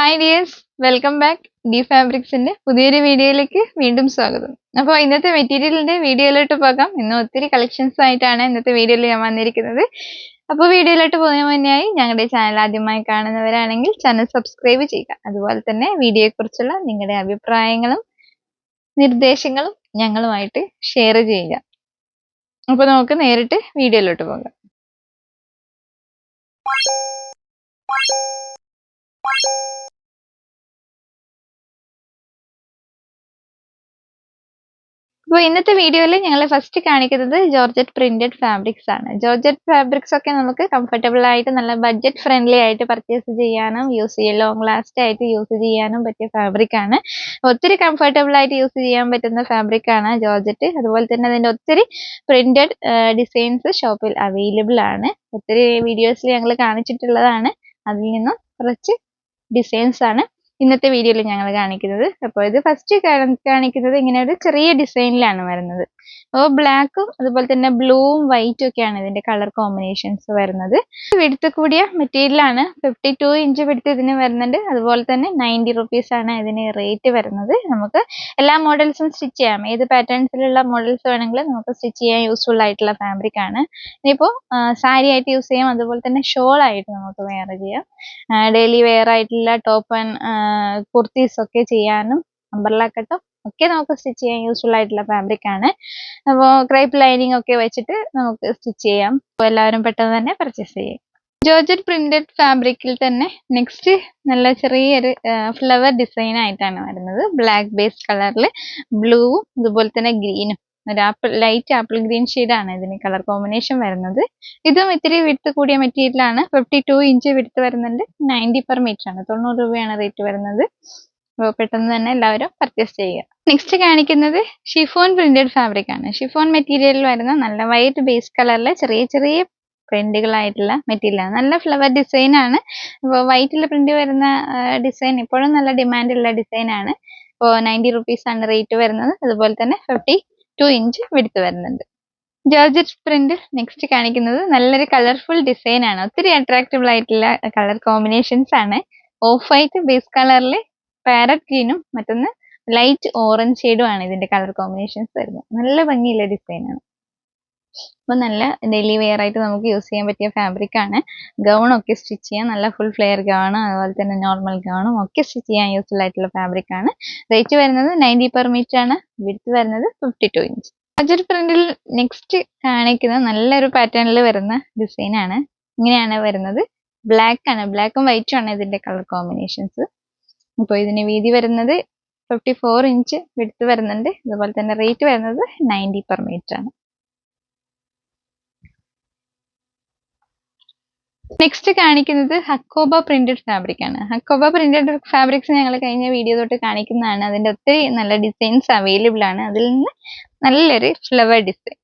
Hi dears welcome back D ഫാബ്രിക്സിന്റെ പുതിയൊരു വീഡിയോയിലേക്ക് വീണ്ടും സ്വാഗതം. അപ്പോൾ ഇന്നത്തെ മെറ്റീരിയലിന്റെ വീഡിയോയിലോട്ട് പോകാം. ഇന്ന് ഒത്തിരി കളക്ഷൻസ് ആയിട്ടാണ് ഇന്നത്തെ വീഡിയോയിൽ ഞാൻ വന്നിരിക്കുന്നത്. അപ്പോൾ വീഡിയോയിലോട്ട് പോകുന്നതിന് മുന്നേയായി ഞങ്ങളുടെ ചാനൽ ആദ്യമായി കാണുന്നവരാണെങ്കിൽ ചാനൽ സബ്സ്ക്രൈബ് ചെയ്യുക. അതുപോലെ തന്നെ വീഡിയോയെക്കുറിച്ചുള്ള നിങ്ങളുടെ അഭിപ്രായങ്ങളും നിർദ്ദേശങ്ങളും ഞങ്ങളുമായിട്ട് ഷെയർ ചെയ്യുക. അപ്പോൾ നമുക്ക് നേരിട്ട് വീഡിയോയിലോട്ട് പോകാം. അപ്പോൾ ഇന്നത്തെ വീഡിയോയിൽ ഞങ്ങൾ ഫസ്റ്റ് കാണിക്കുന്നത് ജോർജറ്റ് പ്രിന്റഡ് ഫാബ്രിക്സ് ആണ്. ജോർജറ്റ് ഫാബ്രിക്സ് ഒക്കെ നമുക്ക് കംഫർട്ടബിൾ ആയിട്ട് നല്ല ബഡ്ജറ്റ് ഫ്രണ്ട്ലി ആയിട്ട് പർച്ചേസ് ചെയ്യാനും യൂസ് ചെയ്യാൻ ലോങ് ലാസ്റ്റ് ആയിട്ട് യൂസ് ചെയ്യാനും പറ്റിയ ഫാബ്രിക് ആണ്. ഒത്തിരി കംഫർട്ടബിൾ ആയിട്ട് യൂസ് ചെയ്യാൻ പറ്റുന്ന ഫാബ്രിക് ആണ് ജോർജറ്റ്. അതുപോലെ തന്നെ അതിന്റെ ഒത്തിരി പ്രിന്റഡ് ഡിസൈൻസ് ഷോപ്പിൽ അവൈലബിൾ ആണ്. ഒത്തിരി വീഡിയോസിൽ ഞങ്ങൾ കാണിച്ചിട്ടുള്ളതാണ്. അതിൽ നിന്നും കുറച്ച് ഡിസൈൻസ് ആണ്. ഇന്നത്തെ വീഡിയോയിൽ ഞങ്ങൾ കാണിക്കുന്നത്. അപ്പോൾ ഇത് ഫസ്റ്റ് കാണിക്കുന്നത് ഇങ്ങനെ ഒരു ചെറിയ ഡിസൈനിലാണ് വരുന്നത്. അപ്പോൾ ബ്ലാക്കും അതുപോലെ തന്നെ ബ്ലൂവും വൈറ്റും ഒക്കെയാണ് ഇതിന്റെ കളർ കോമ്പിനേഷൻസ് വരുന്നത്. വിടുത്ത് കൂടിയ മെറ്റീരിയൽ ആണ് ഫിഫ്റ്റി ടു ഇഞ്ച് വിടുത്ത് ഇതിന് വരുന്നുണ്ട്. അതുപോലെ തന്നെ നയന്റി റുപ്പീസ് ആണ് ഇതിന് റേറ്റ് വരുന്നത്. നമുക്ക് എല്ലാ മോഡൽസും സ്റ്റിച്ച് ചെയ്യാം. ഏത് പാറ്റേൺസിലുള്ള മോഡൽസ് വേണമെങ്കിലും നമുക്ക് സ്റ്റിച്ച് ചെയ്യാൻ യൂസ്ഫുൾ ആയിട്ടുള്ള ഫാബ്രിക് ആണ്. ഇനിയിപ്പോൾ സാരി ആയിട്ട് യൂസ് ചെയ്യാം. അതുപോലെ തന്നെ ഷോൾ ആയിട്ട് നമുക്ക് വെയർ ചെയ്യാം. ഡെയിലി വെയർ ആയിട്ടുള്ള ടോപ്പ് ആൻഡ് കുർത്തീസ് ഒക്കെ ചെയ്യാനും അംബർല കട്ടോ ഒക്കെ നമുക്ക് സ്റ്റിച്ച് ചെയ്യാൻ യൂസ്ഫുൾ ആയിട്ടുള്ള ഫാബ്രിക് ആണ്. അപ്പോൾ ക്രൈപ്പ് ലൈനിങ് ഒക്കെ വെച്ചിട്ട് നമുക്ക് സ്റ്റിച്ച് ചെയ്യാം. അപ്പോൾ എല്ലാവരും പെട്ടെന്ന് തന്നെ പർച്ചേസ് ചെയ്യും. ജോർജറ്റ് പ്രിന്റഡ് ഫാബ്രിക്കിൽ തന്നെ നെക്സ്റ്റ് നല്ല ചെറിയൊരു ഫ്ലവർ ഡിസൈൻ ആയിട്ടാണ് വരുന്നത്. ബ്ലാക്ക് ബേസ് കളറിൽ ബ്ലൂവും അതുപോലെ തന്നെ ഗ്രീനും ഒരു ആപ്പിൾ ലൈറ്റ് ആപ്പിൾ ഗ്രീൻ ആണ് ഇതിന് കളർ കോമ്പിനേഷൻ വരുന്നത്. ഇതും ഇത്തിരി വിടുത്ത് കൂടിയ മെറ്റീരിയൽ ആണ്. ഫിഫ്റ്റി ടു ഇഞ്ച് വിടുത്ത് വരുന്നുണ്ട്. നയന്റി പെർ മീറ്റർ ആണ്. തൊണ്ണൂറ് രൂപയാണ് റേറ്റ് വരുന്നത്. പെട്ടെന്ന് തന്നെ എല്ലാവരും പർച്ചേസ് ചെയ്യുക. നെക്സ്റ്റ് കാണിക്കുന്നത് ഷിഫോൺ പ്രിന്റഡ് ഫാബ്രിക് ആണ്. ഷിഫോൺ മെറ്റീരിയലിൽ വരുന്ന നല്ല വൈറ്റ് ബേസ് കളറിലെ ചെറിയ ചെറിയ പ്രിന്റുകളായിട്ടുള്ള മെറ്റീരിയൽ ആണ്. നല്ല ഫ്ലവർ ഡിസൈൻ ആണ്. ഇപ്പോൾ വൈറ്റിൽ പ്രിന്റ് വരുന്ന ഡിസൈൻ ഇപ്പോഴും നല്ല ഡിമാൻഡ് ഉള്ള ഡിസൈൻ ആണ്. ഇപ്പോൾ നയന്റി റുപ്പീസ് ആണ് റേറ്റ് വരുന്നത്. അതുപോലെ തന്നെ ഫിഫ്റ്റി ടു ഇഞ്ച് വിടുത്ത് വരുന്നുണ്ട്. ജോർജറ്റ് പ്രിന്റ് നെക്സ്റ്റ് കാണിക്കുന്നത് നല്ലൊരു കളർഫുൾ ഡിസൈൻ ആണ്. ഒത്തിരി അട്രാക്റ്റബിൾ ആയിട്ടുള്ള കളർ കോമ്പിനേഷൻസ് ആണ്. ഓഫ് വൈറ്റ് ബേസ് കളറിൽ പാരറ്റ് ഗ്രീനും മറ്റൊന്ന് ലൈറ്റ് ഓറഞ്ച് ഷെയ്ഡും ആണ് ഇതിന്റെ കളർ കോമ്പിനേഷൻസ് വരുന്നത് നല്ല ഭംഗിയുള്ള ഡിസൈൻ ആണ്. അപ്പൊ നല്ല ഡെയിലി വെയർ ആയിട്ട് നമുക്ക് യൂസ് ചെയ്യാൻ പറ്റിയ ഫാബ്രിക് ആണ്. ഗൗൺ ഒക്കെ സ്റ്റിച്ച് ചെയ്യാൻ നല്ല ഫുൾ ഫ്ലെയർ ഗൗൺ അതുപോലെ തന്നെ നോർമൽ ഗൗണും ഒക്കെ സ്റ്റിച്ച് ചെയ്യാൻ യൂസ്ഫുൾ ആയിട്ടുള്ള ഫാബ്രിക് ആണ്. റേറ്റ് വരുന്നത് നയന്റി പെർ മീറ്റർ ആണ്. വിടുത്ത് വരുന്നത് ഫിഫ്റ്റി ടു ഇഞ്ച്. ബഡ്ജറ്റ് പ്രിന്റിൽ നെക്സ്റ്റ് കാണിക്കുന്ന നല്ലൊരു പാറ്റേണിൽ വരുന്ന ഡിസൈൻ ആണ്. ഇങ്ങനെയാണ് വരുന്നത്. ബ്ലാക്ക് ആണ്. ബ്ലാക്കും വൈറ്റും ആണ് ഇതിന്റെ കളർ കോമ്പിനേഷൻസ്. അപ്പോൾ ഇതിന് വീതി വരുന്നത് ഫിഫ്റ്റി ഫോർ ഇഞ്ച് വിടുത്ത് വരുന്നുണ്ട്. അതുപോലെ തന്നെ റേറ്റ് വരുന്നത് നയന്റി പെർ മീറ്റർ ആണ്. നെക്സ്റ്റ് കാണിക്കുന്നത് ഹക്കോബ പ്രിന്റഡ് ഫാബ്രിക് ആണ്. ഹക്കോബ പ്രിന്റഡ് ഫാബ്രിക്സ് ഞങ്ങൾ കഴിഞ്ഞ വീഡിയോ തൊട്ട് കാണിക്കുന്നതാണ്. അതിന്റെ ഒത്തിരി നല്ല ഡിസൈൻസ് അവൈലബിൾ ആണ്. അതിൽ നിന്ന് നല്ലൊരു flower design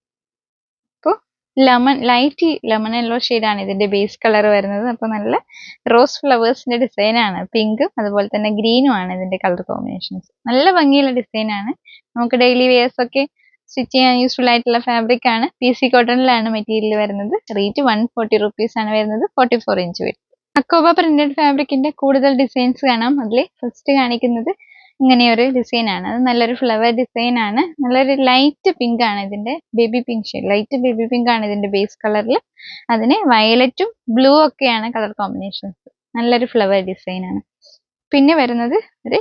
lemon light lemon yellow ആണ് ഇതിന്റെ ബേസ് കളർ വരുന്നത്. അപ്പോൾ നല്ല റോസ് ഫ്ലവേഴ്സിന്റെ ഡിസൈൻ ആണ്. പിങ്കും അതുപോലെ തന്നെ ഗ്രീനും ആണ് ഇതിന്റെ കളർ കോമ്പിനേഷൻസ് നല്ല ഭംഗിയുള്ള ഡിസൈൻ ആണ്. നമുക്ക് ഡെയിലി വെയേഴ്സ് ഒക്കെ സ്റ്റിച്ച് ചെയ്യാൻ യൂസ്ഫുൾ ആയിട്ടുള്ള ഫാബ്രിക് ആണ്. പി സി കോട്ടണിലാണ് മെറ്റീരിയൽ വരുന്നത്. റേറ്റ് വൺ ഫോർട്ടി റുപ്പീസ് ആണ് വരുന്നത്. ഫോർട്ടി ഫോർ ഇഞ്ച് വരും അക്കോബ പ്രിന്റഡ് ഫാബ്രിക്കിന്റെ കൂടുതൽ ഡിസൈൻസ് കാണാം. അതിൽ ഫസ്റ്റ് കാണിക്കുന്നത് ഇങ്ങനെയൊരു ഡിസൈൻ ആണ്. അത് നല്ലൊരു ഫ്ലവർ ഡിസൈൻ ആണ്. നല്ലൊരു ലൈറ്റ് പിങ്ക് ആണ് ഇതിന്റെ. Baby pink shade light baby pink ആണ് ഇതിന്റെ ബേസ് കളറിൽ അതിന് വയലറ്റും ബ്ലൂ ഒക്കെയാണ് കളർ കോമ്പിനേഷൻസ് നല്ലൊരു ഫ്ലവർ ഡിസൈൻ ആണ്. പിന്നെ വരുന്നത് ഒരു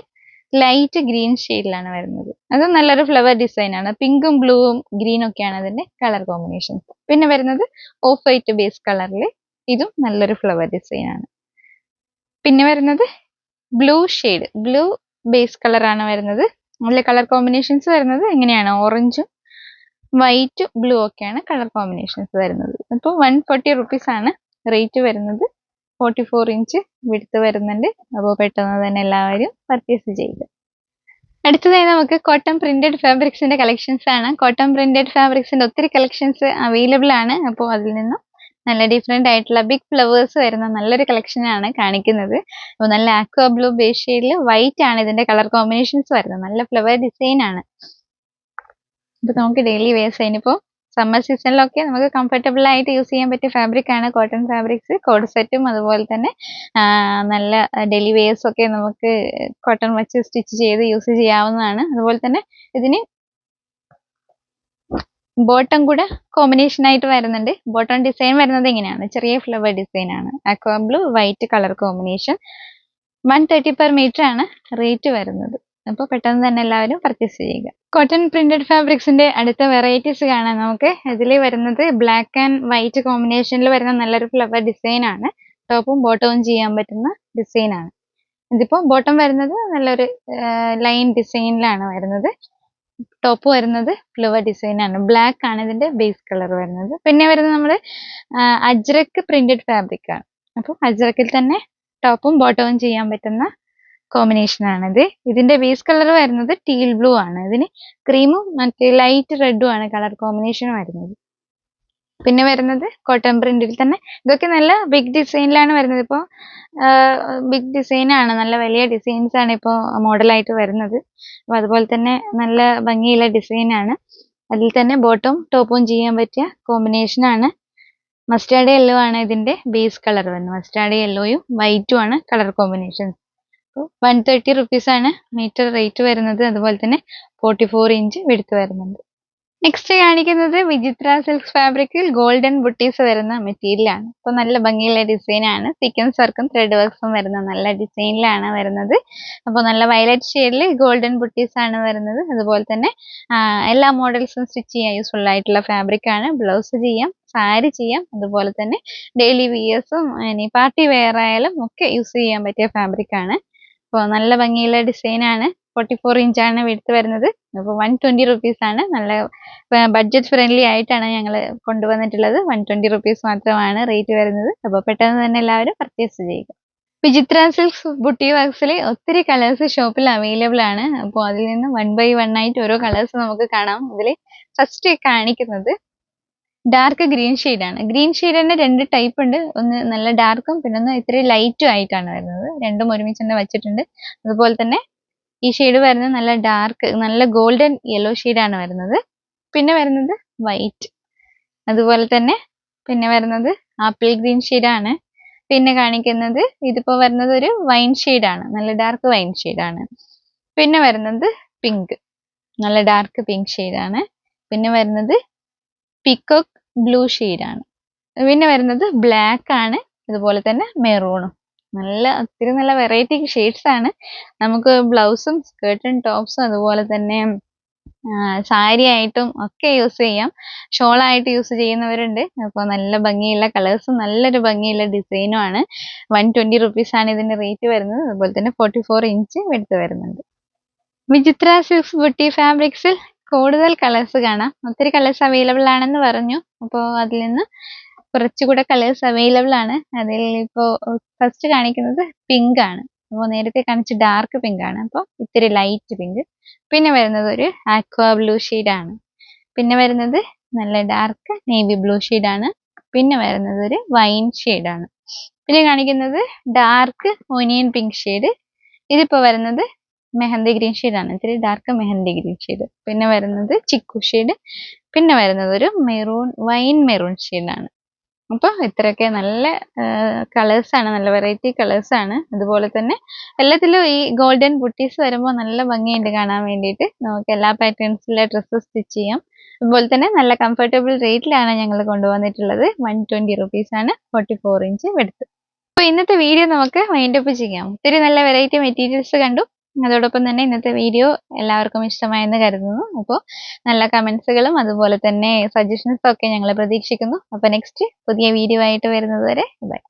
ലൈറ്റ് ഗ്രീൻ ഷെയ്ഡിലാണ് വരുന്നത്. അത് നല്ലൊരു ഫ്ലവർ ഡിസൈൻ ആണ്. പിങ്കും ബ്ലൂവും ഗ്രീനും ഒക്കെയാണ് അതിന്റെ കളർ കോമ്പിനേഷൻസ് പിന്നെ വരുന്നത് ഓഫ് വൈറ്റ് ബേസ് കളറിൽ ഇതും നല്ലൊരു ഫ്ലവർ ഡിസൈൻ ആണ്. പിന്നെ വരുന്നത് ബ്ലൂ ഷെയ്ഡ് ബ്ലൂ ബേസ് കളറാണ് വരുന്നത്. അതിലെ കളർ കോമ്പിനേഷൻസ് വരുന്നത് എങ്ങനെയാണ്? ഓറഞ്ചും വൈറ്റ് ബ്ലൂ ഒക്കെയാണ് കളർ കോമ്പിനേഷൻസ് വരുന്നത്. അപ്പോൾ വൺ ഫോർട്ടി റുപ്പീസ് ആണ് റേറ്റ് വരുന്നത്. ഫോർട്ടി ഫോർ ഇഞ്ച് വിടുത്ത് വരുന്നുണ്ട്. അപ്പോൾ പെട്ടെന്ന് തന്നെ എല്ലാവരും പർച്ചേസ് ചെയ്യുക അടുത്തതായി നമുക്ക് കോട്ടൺ പ്രിന്റഡ് ഫാബ്രിക്സിന്റെ കളക്ഷൻസ് ആണ് കോട്ടൺ പ്രിന്റഡ് ഫാബ്രിക്സിന്റെ ഒത്തിരി കളക്ഷൻസ് അവൈലബിൾ ആണ്. അപ്പോൾ അതിൽ നിന്നും നല്ല ഡിഫറെന്റ് ആയിട്ടുള്ള ബിഗ് ഫ്ലവേഴ്സ് വരുന്ന നല്ലൊരു കളക്ഷനാണ് കാണിക്കുന്നത്. അപ്പോൾ നല്ല ആക്വാ ബ്ലൂ ബേസ് ഷെയ്ഡിൽ വൈറ്റ് ആണ് ഇതിന്റെ കളർ കോമ്പിനേഷൻസ് വരുന്നത്. നല്ല ഫ്ലവർ ഡിസൈൻ ആണ്. അപ്പോൾ നമുക്ക് ഡെയിലി വെയർസ് അതിനിപ്പോൾ സമ്മർ സീസണിലൊക്കെ നമുക്ക് കംഫർട്ടബിൾ ആയിട്ട് യൂസ് ചെയ്യാൻ പറ്റിയ ഫാബ്രിക് ആണ് കോട്ടൺ ഫാബ്രിക്സ് കോഡ് സെറ്റും അതുപോലെ തന്നെ നല്ല ഡെലിവേഴ്സൊക്കെ നമുക്ക് കോട്ടൺ വെച്ച് സ്റ്റിച്ച് ചെയ്ത് യൂസ് ചെയ്യാവുന്നതാണ്. അതുപോലെ തന്നെ ഇതിന് ബോട്ടം കൂടെ കോമ്പിനേഷൻ ആയിട്ട് വരുന്നുണ്ട്. ബോട്ടം ഡിസൈൻ വരുന്നത് ഇങ്ങനെയാണ്. ചെറിയ ഫ്ലവർ ഡിസൈൻ ആണ്. Aqua blue white colour combination one thirty per metre ആണ് റേറ്റ് വരുന്നത്. അപ്പോൾ പെട്ടെന്ന് തന്നെ എല്ലാവരും പർച്ചേസ് ചെയ്യുക. കോട്ടൺ പ്രിന്റഡ് ഫാബ്രിക്സിന്റെ അടുത്ത വെറൈറ്റീസ് കാണാം നമുക്ക്. ഇതിൽ വരുന്നത് ബ്ലാക്ക് ആൻഡ് വൈറ്റ് കോമ്പിനേഷനിൽ വരുന്ന നല്ലൊരു ഫ്ലവർ ഡിസൈൻ ആണ്. ടോപ്പും ബോട്ടവും ചെയ്യാൻ പറ്റുന്ന ഡിസൈൻ ആണ്. ഇതിപ്പോൾ ബോട്ടം വരുന്നത് നല്ലൊരു ലൈൻ ഡിസൈനിലാണ് വരുന്നത്. ടോപ്പ് വരുന്നത് ഫ്ലവർ ഡിസൈൻ ആണ്. ബ്ലാക്ക് ആണ് ഇതിന്റെ ബേസ് കളർ വരുന്നത്. പിന്നെ വരുന്നത് നമ്മുടെ അജ്രക്ക് പ്രിന്റഡ് ഫാബ്രിക് ആണ്. അപ്പോൾ അജ്രക്കിൽ തന്നെ ടോപ്പും ബോട്ടവും ചെയ്യാൻ പറ്റുന്ന കോമ്പിനേഷൻ ആണിത് ഇതിന്റെ ബേസ് കളർ വരുന്നത് ടീൽ ബ്ലൂ ആണ്. ഇതിന് ക്രീമും മറ്റേ ലൈറ്റ് റെഡും ആണ് കളർ കോമ്പിനേഷൻ വരുന്നത്. പിന്നെ വരുന്നത് കോട്ടൺ പ്രിന്റിൽ തന്നെ. ഇതൊക്കെ നല്ല ബിഗ് ഡിസൈനിലാണ് വരുന്നത് ഇപ്പോൾ ബിഗ് ഡിസൈനാണ് നല്ല വലിയ ഡിസൈൻസ് ആണ് ഇപ്പോൾ മോഡലായിട്ട് വരുന്നത്. അപ്പോൾ അതുപോലെ തന്നെ നല്ല ഭംഗിയുള്ള ഡിസൈനാണ് അതിൽ തന്നെ ബോട്ടവും ടോപ്പും ചെയ്യാൻ പറ്റിയ കോമ്പിനേഷൻ ആണ്. മസ്റ്റാർഡ് യെല്ലോ ആണ് ഇതിന്റെ ബേസ് കളർ വരുന്നത്. മസ്റ്റാർഡ് യെല്ലോയും വൈറ്റും ആണ് colour combination one thirty rupees ആണ് മീറ്റർ റേറ്റ് വരുന്നത്. അതുപോലെ തന്നെ ഫോർട്ടി ഫോർ ഇഞ്ച് വെടുത്ത് വരുന്നുണ്ട്. നെക്സ്റ്റ് കാണിക്കുന്നത് വിചിത്ര സിൽക്ക് ഫാബ്രിക്കിൽ ഗോൾഡൻ ബുട്ടീസ് വരുന്ന മെറ്റീരിയൽ ആണ്. അപ്പോൾ നല്ല ഭംഗിയുള്ള ഡിസൈൻ ആണ്. സീക്വൻസ് വർക്കും ത്രെഡ് വർക്ക്സും വരുന്ന നല്ല ഡിസൈനിലാണ് വരുന്നത്. അപ്പോൾ നല്ല വയലറ്റ് ഷെയ്ഡിൽ ഗോൾഡൻ ബുട്ടീസ് ആണ് വരുന്നത്. അതുപോലെ തന്നെ എല്ലാ മോഡൽസും സ്റ്റിച്ച് ചെയ്യാൻ യൂസ്ഫുൾ ആയിട്ടുള്ള ഫാബ്രിക് ആണ്. ബ്ലൗസ് ചെയ്യാം സാരി ചെയ്യാം. അതുപോലെ തന്നെ ഡെയിലി വിയേഴ്സും ഇനി പാർട്ടി വെയർ ആയാലും ഒക്കെ യൂസ് ചെയ്യാൻ പറ്റിയ ഫാബ്രിക് ആണ്. അപ്പോൾ നല്ല ഭംഗിയുള്ള ഡിസൈൻ ആണ്. ഫോർട്ടി ഫോർ ഇഞ്ചാണ് വെടുത്ത് വരുന്നത്. അപ്പോൾ വൺ ട്വന്റി റുപ്പീസ് ആണ്. നല്ല ബഡ്ജറ്റ് ഫ്രണ്ട്ലി ആയിട്ടാണ് ഞങ്ങൾ കൊണ്ടുവന്നിട്ടുള്ളത്. വൺ ട്വന്റി റുപ്പീസ് മാത്രമാണ് റേറ്റ് വരുന്നത്. അപ്പോൾ പെട്ടെന്ന് തന്നെ എല്ലാവരും പർച്ചേസ് ചെയ്യുക. വിചിത്ര സിൽക്സ് ബുട്ടി വർക്സിൽ ഒത്തിരി കളേഴ്സ് ഷോപ്പിൽ അവൈലബിൾ ആണ്. അപ്പോൾ അതിൽ നിന്ന് വൺ ബൈ വൺ ആയിട്ട് ഓരോ കളേഴ്സ് നമുക്ക് കാണാം. ഇതിൽ ഫസ്റ്റ് കാണിക്കുന്നത് ഡാർക്ക് ഗ്രീൻ ആണ്. ഗ്രീൻ ഷെയ്ഡിന്റെ രണ്ട് ടൈപ്പ് ഉണ്ട്. ഒന്ന് നല്ല ഡാർക്കും പിന്നെ ഒന്ന് ഇത്തിരി ലൈറ്റും ആയിട്ടാണ് വരുന്നത്. രണ്ടും ഒരുമിച്ച് തന്നെ വെച്ചിട്ടുണ്ട്. അതുപോലെ തന്നെ ഈ ഷെയ്ഡ് വരുന്നത് നല്ല ഡാർക്ക് നല്ല ഗോൾഡൻ യെല്ലോ ആണ് വരുന്നത്. പിന്നെ വരുന്നത് വൈറ്റ് അതുപോലെ തന്നെ പിന്നെ വരുന്നത് ആപ്പിൾ ഗ്രീൻ ആണ്. പിന്നെ കാണിക്കുന്നത് ഇതിപ്പോ വരുന്നത് ഒരു വൈൻ ആണ്. നല്ല ഡാർക്ക് വൈൻ ആണ്. പിന്നെ വരുന്നത് പിങ്ക് നല്ല ഡാർക്ക് പിങ്ക് ആണ്. പിന്നെ വരുന്നത് പിക്കോക്ക് ബ്ലൂ ആണ്. പിന്നെ വരുന്നത് ബ്ലാക്ക് ആണ്. അതുപോലെ തന്നെ മെറൂണും നല്ല ഒത്തിരി നല്ല വെറൈറ്റി ഷെയ്ഡ്സ് ആണ്. നമുക്ക് ബ്ലൗസും സ്കേർട്ടും ടോപ്സും അതുപോലെ തന്നെ സാരി ആയിട്ടും ഒക്കെ യൂസ് ചെയ്യാം. ഷോൾ ആയിട്ട് യൂസ് ചെയ്യുന്നവരുണ്ട്. അപ്പോൾ നല്ല ഭംഗിയുള്ള കളേഴ്സും നല്ലൊരു ഭംഗിയുള്ള ഡിസൈനും ആണ്. വൺ ട്വന്റി റുപ്പീസ് ആണ് ഇതിന്റെ റേറ്റ് വരുന്നത്. അതുപോലെ തന്നെ ഫോർട്ടി ഫോർ ഇഞ്ച് എടുത്ത് വരുന്നുണ്ട്. വിചിത്ര സിൽക്സ് ബുട്ടി ഫാബ്രിക്സിൽ കൂടുതൽ കളേഴ്സ് കാണാം. ഒത്തിരി കളേഴ്സ് അവൈലബിൾ ആണെന്ന് പറഞ്ഞു. അപ്പോൾ അതിൽ നിന്ന് കുറച്ചുകൂടെ കളേഴ്സ് അവൈലബിൾ ആണ്. അതിൽ ഇപ്പോൾ ഫസ്റ്റ് കാണിക്കുന്നത് പിങ്ക് ആണ്. അപ്പോൾ നേരത്തെ കാണിച്ച ഡാർക്ക് പിങ്ക് ആണ്. അപ്പോൾ ഇത്തിരി ലൈറ്റ് പിങ്ക് പിന്നെ വരുന്നത് ഒരു ആക്വാ ബ്ലൂ ആണ്. പിന്നെ വരുന്നത് നല്ല ഡാർക്ക് നേവി ബ്ലൂ ആണ്. പിന്നെ വരുന്നത് ഒരു വൈൻ ആണ്. പിന്നെ കാണിക്കുന്നത് ഡാർക്ക് ഒനിയൻ പിങ്ക് ഷെയ്ഡ് ഇതിപ്പോ വരുന്നത് മെഹന്തി ഗ്രീൻ ആണ്. ഇത്തിരി ഡാർക്ക് മെഹന്തി ഗ്രീൻ ഷെയ്ഡ് പിന്നെ വരുന്നത് ചിക്കു ഷെയ്ഡ് പിന്നെ വരുന്നത് ഒരു മെറൂൺ വൈൻ മെറൂൺ ആണ്. അപ്പോൾ ഇത്രയൊക്കെ നല്ല കളേഴ്സ് ആണ് നല്ല വെറൈറ്റി കളേഴ്സ് ആണ്. അതുപോലെ തന്നെ എല്ലാത്തിലും ഈ ഗോൾഡൻ ബുട്ടീസ് വരുമ്പോൾ നല്ല ഭംഗിയുണ്ട് കാണാൻ വേണ്ടിയിട്ട്. നമുക്ക് എല്ലാ പാറ്റേൺസിലെ ഡ്രസ്സ് സ്റ്റിച്ച് ചെയ്യാം. അതുപോലെ തന്നെ നല്ല കംഫർട്ടബിൾ റേറ്റിലാണ് ഞങ്ങൾ കൊണ്ടുവന്നിട്ടുള്ളത്. വൺ ട്വന്റി റുപ്പീസാണ് ഫോർട്ടി ഫോർ ഇഞ്ച് എടുത്ത് അപ്പോൾ ഇന്നത്തെ വീഡിയോ നമുക്ക് വൈൻഡപ്പ് ചെയ്യാം. ഒത്തിരി നല്ല വെറൈറ്റി മെറ്റീരിയൽസ് കണ്ടു. അതോടൊപ്പം തന്നെ ഇന്നത്തെ വീഡിയോ എല്ലാവർക്കും ഇഷ്ടമായെന്ന് കരുതുന്നു. അപ്പോൾ നല്ല കമൻസുകളും അതുപോലെ തന്നെ സജഷൻസും ഒക്കെ ഞങ്ങൾ പ്രതീക്ഷിക്കുന്നു. അപ്പോൾ നെക്സ്റ്റ് പുതിയ വീഡിയോ ആയിട്ട് വരുന്നത് വരെ ബൈ.